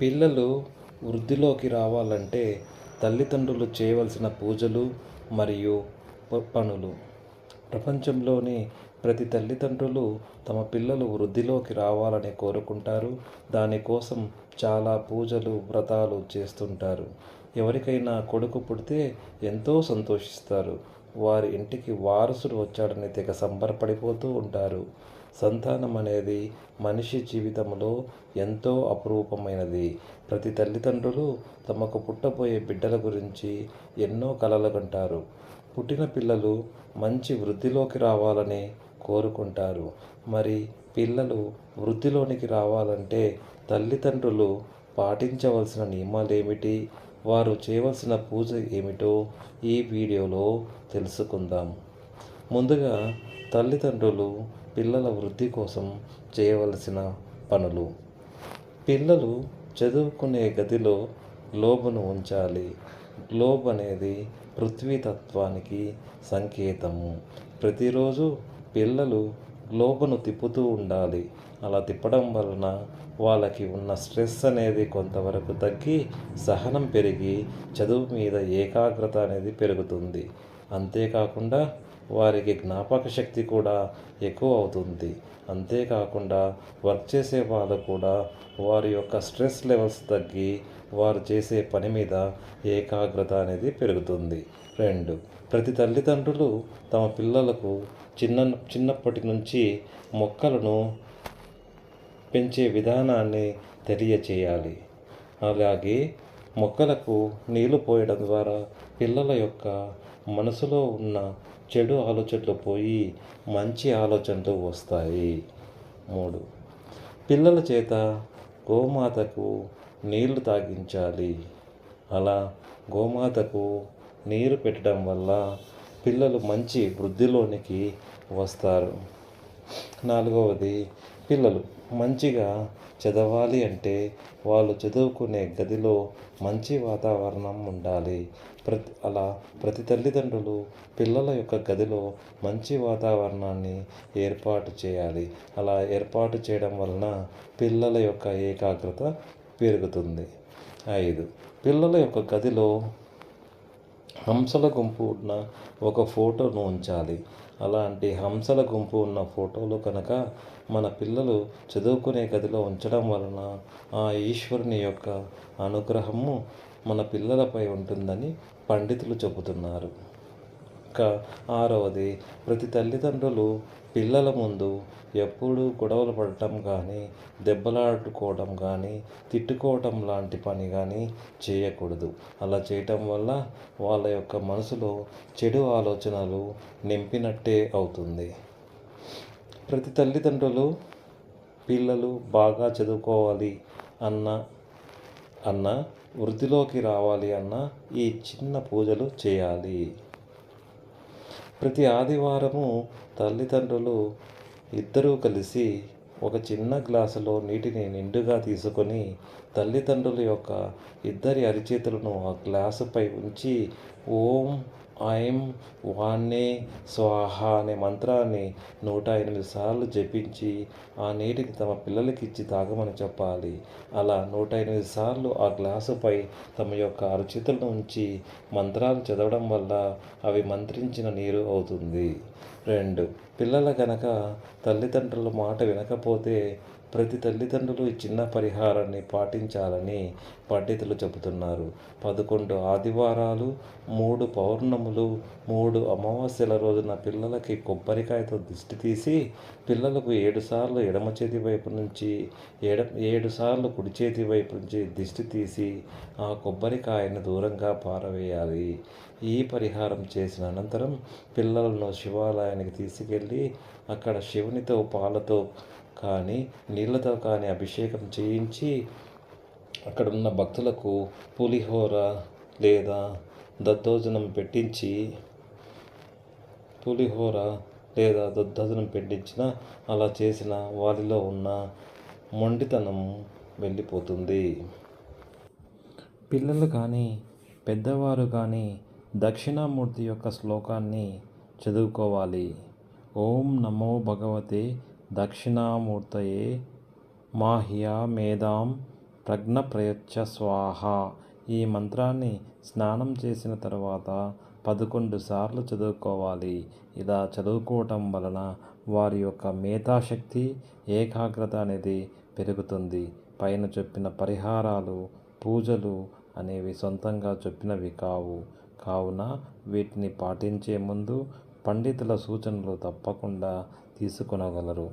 పిల్లలు వృద్ధిలోకి రావాలంటే తల్లిదండ్రులు చేయవలసిన పూజలు మరియు పనులు. ప్రపంచంలోని ప్రతి తల్లిదండ్రులు తమ పిల్లలు వృద్ధిలోకి రావాలని కోరుకుంటారు. దానికోసం చాలా పూజలు వ్రతాలు చేస్తుంటారు. ఎవరికైనా కొడుకు పుడితే ఎంతో సంతోషిస్తారు. వారి ఇంటికి వారసుడు వచ్చాడని తెగ సంబరపడిపోతూ ఉంటారు. సంతానం అనేది మనిషి జీవితంలో ఎంతో అపురూపమైనది. ప్రతి తల్లిదండ్రులు తమకు పుట్టబోయే బిడ్డల గురించి ఎన్నో కలలు కంటారు. పుట్టిన పిల్లలు మంచి వృద్ధిలోకి రావాలని కోరుకుంటారు. మరి పిల్లలు వృద్ధిలోనికి రావాలంటే తల్లిదండ్రులు పాటించవలసిన నియమాలు ఏమిటి వారు చేయవలసిన పూజ ఏమిటో ఈ వీడియోలో తెలుసుకుందాం. ముందుగా తల్లిదండ్రులు పిల్లల వృద్ధి కోసం చేయవలసిన పనులు. పిల్లలు చదువుకునే గదిలో గ్లోబును ఉంచాలి. గ్లోబ్ అనేది పృథ్వీ తత్వానికి సంకేతము. ప్రతిరోజు పిల్లలు గ్లోబును తిప్పుతూ ఉండాలి. అలా తిప్పడం వలన వాళ్ళకి ఉన్న స్ట్రెస్ అనేది కొంతవరకు తగ్గి సహనం పెరిగి చదువు మీద ఏకాగ్రత అనేది పెరుగుతుంది. అంతేకాకుండా వారికి జ్ఞాపక శక్తి కూడా ఎక్కువ అవుతుంది. అంతేకాకుండా వర్క్ చేసే వాళ్ళు కూడా వారి యొక్క స్ట్రెస్ లెవెల్స్ తగ్గి వారు చేసే పని మీద ఏకాగ్రత అనేది పెరుగుతుంది. రెండు ప్రతి తల్లిదండ్రులు తమ పిల్లలకు చిన్న చిన్నప్పటి నుంచి మొక్కలను పెంచే విధానాన్ని తెలియచేయాలి. అలాగే మొక్కలకు నీళ్ళు పోయడం ద్వారా పిల్లల యొక్క మనసులో ఉన్న చెడు ఆలోచనలు పోయి మంచి ఆలోచనలు వస్తాయి. మూడు. పిల్లల చేత గోమాతకు నీళ్ళు తాగించాలి. అలా గోమాతకు నీరు పెట్టడం వల్ల పిల్లలు మంచి వృద్ధిలోనికి వస్తారు. నాలుగవది పిల్లలు మంచిగా చదవాలి అంటే వాళ్ళు చదువుకునే గదిలో మంచి వాతావరణం ఉండాలి. ప్రతి అలా ప్రతి తల్లిదండ్రులు పిల్లల యొక్క గదిలో మంచి వాతావరణాన్ని ఏర్పాటు చేయాలి. అలా ఏర్పాటు చేయడం వలన పిల్లల యొక్క ఏకాగ్రత పెరుగుతుంది. ఐదు పిల్లల యొక్క గదిలో హంసల గుంపు ఉన్న ఒక ఫోటోను ఉంచాలి. అలాంటి హంసల గుంపు ఉన్న ఫోటోలు కనుక మన పిల్లలు చదువుకునే గదిలో ఉంచడం వలన ఆ ఈశ్వరుని యొక్క అనుగ్రహము మన పిల్లలపై ఉంటుందని పండితులు చెబుతున్నారు. యొక్క ఆరవది. ప్రతి తల్లిదండ్రులు పిల్లల ముందు ఎప్పుడూ గొడవలు పడటం కానీ దెబ్బలాడుకోవడం కానీ తిట్టుకోవటం లాంటి పని కానీ చేయకూడదు. అలా చేయటం వల్ల వాళ్ళ యొక్క మనసులో చెడు ఆలోచనలు నింపినట్టే అవుతుంది. ప్రతి తల్లిదండ్రులు పిల్లలు బాగా చదువుకోవాలి అన్న అన్న వృద్ధిలోకి రావాలి అన్న ఈ చిన్న పూజలు చేయాలి. ప్రతి ఆదివారము తల్లిదండ్రులు ఇద్దరూ కలిసి ఒక చిన్న గ్లాసులో నీటిని నిండుగా తీసుకొని తల్లిదండ్రుల యొక్క ఇద్దరి అరిచేతులను ఆ గ్లాసుపై ఉంచి ఓం ఐం వాణ్ణే స్వాహ అనే మంత్రాన్ని నూట ఎనిమిది సార్లు జపించి ఆ నీటిని తమ పిల్లలకి ఇచ్చి తాగమని చెప్పాలి. అలా నూట ఎనిమిది సార్లు ఆ గ్లాసుపై తమ యొక్క అరచేతులను ఉంచి మంత్రాలు చదవడం వల్ల అవి మంత్రించిన నీరు అవుతుంది. రెండు. పిల్లల గనక తల్లిదండ్రుల మాట వినకపోతే ప్రతి తల్లిదండ్రులు ఈ చిన్న పరిహారాన్ని పాటించాలని పండితులు చెబుతున్నారు. పదకొండు ఆదివారాలు మూడు పౌర్ణములు మూడు అమావాస్యల రోజున పిల్లలకి కొబ్బరికాయతో దిష్టి తీసి పిల్లలకు ఏడు సార్లు ఎడమ చేతి వైపు నుంచి ఏడ ఏడు సార్లు కుడి చేతి వైపు నుంచి దిష్టి తీసి ఆ కొబ్బరికాయను దూరంగా పారవేయాలి. ఈ పరిహారం చేసిన అనంతరం పిల్లలను శివాలయం ఆయనకి తీసుకెళ్ళి అక్కడ శివునితో పాలతో కానీ నీళ్ళతో కానీ అభిషేకం చేయించి అక్కడ ఉన్న భక్తులకు పులిహోర లేదా దద్దోజనం పెట్టించి పులిహోర లేదా దద్దోజనం పెట్టించిన అలా చేసిన వారిలో ఉన్న మొండితనం వెళ్ళిపోతుంది. పిల్లలు కానీ పెద్దవారు కానీ దక్షిణామూర్తి యొక్క శ్లోకాన్ని చదువుకోవాలి. ఓం నమో భగవతే దక్షిణామూర్తయే మాహ్యా మేధాం ప్రజ్ఞ ప్రయచ్చ స్వాహ. ఈ మంత్రాన్ని స్నానం చేసిన తర్వాత పదకొండు సార్లు చదువుకోవాలి. ఇలా చదువుకోవటం వలన వారి యొక్క మేధాశక్తి ఏకాగ్రత అనేది పెరుగుతుంది. పైన చెప్పిన పరిహారాలు పూజలు అనేవి సొంతంగా చెప్పినవి కావు. కావున వీటిని పాటించే ముందు పండితుల సూచనలు తప్పకుండా తీసుకొనగలరు.